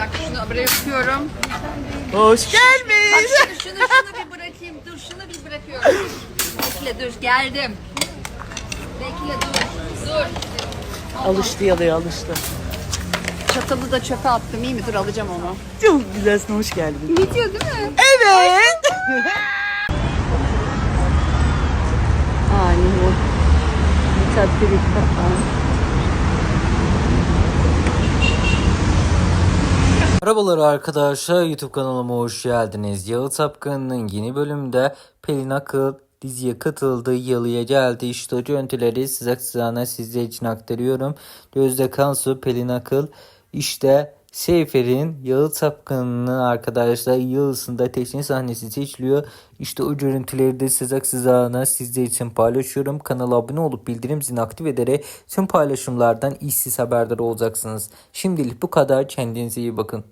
dakika şunu buraya yapıyorum. Hoş Bak gelmiş. şunu, şunu, şunu bir bırakayım. Dur şunu bir bırakıyorum. Bekle dur geldim. Bekle dur. Dur. Alıştı yalıyor alıştı. Çatalı da çöpe attım iyi mi? Dur alacağım onu. Çok güzelsin hoş geldin. Gidiyor değil mi? Evet. Ani bu. Tatlı bir Merhabalar arkadaşlar YouTube kanalıma hoş geldiniz. Yalı Tapkanı'nın yeni bölümünde Pelin Akıl diziye katıldı. Yalıya geldi. İşte o görüntüleri size sizler için aktarıyorum. Gözde Kansu, Pelin Akıl işte Seyfer'in Yalı Tapkanı'nın arkadaşlar yalısında teşhis sahnesi seçiliyor. İşte o görüntüleri de size kısana sizler için paylaşıyorum. Kanala abone olup bildirim zilini aktif ederek tüm paylaşımlardan işsiz haberdar olacaksınız. Şimdilik bu kadar. Kendinize iyi bakın.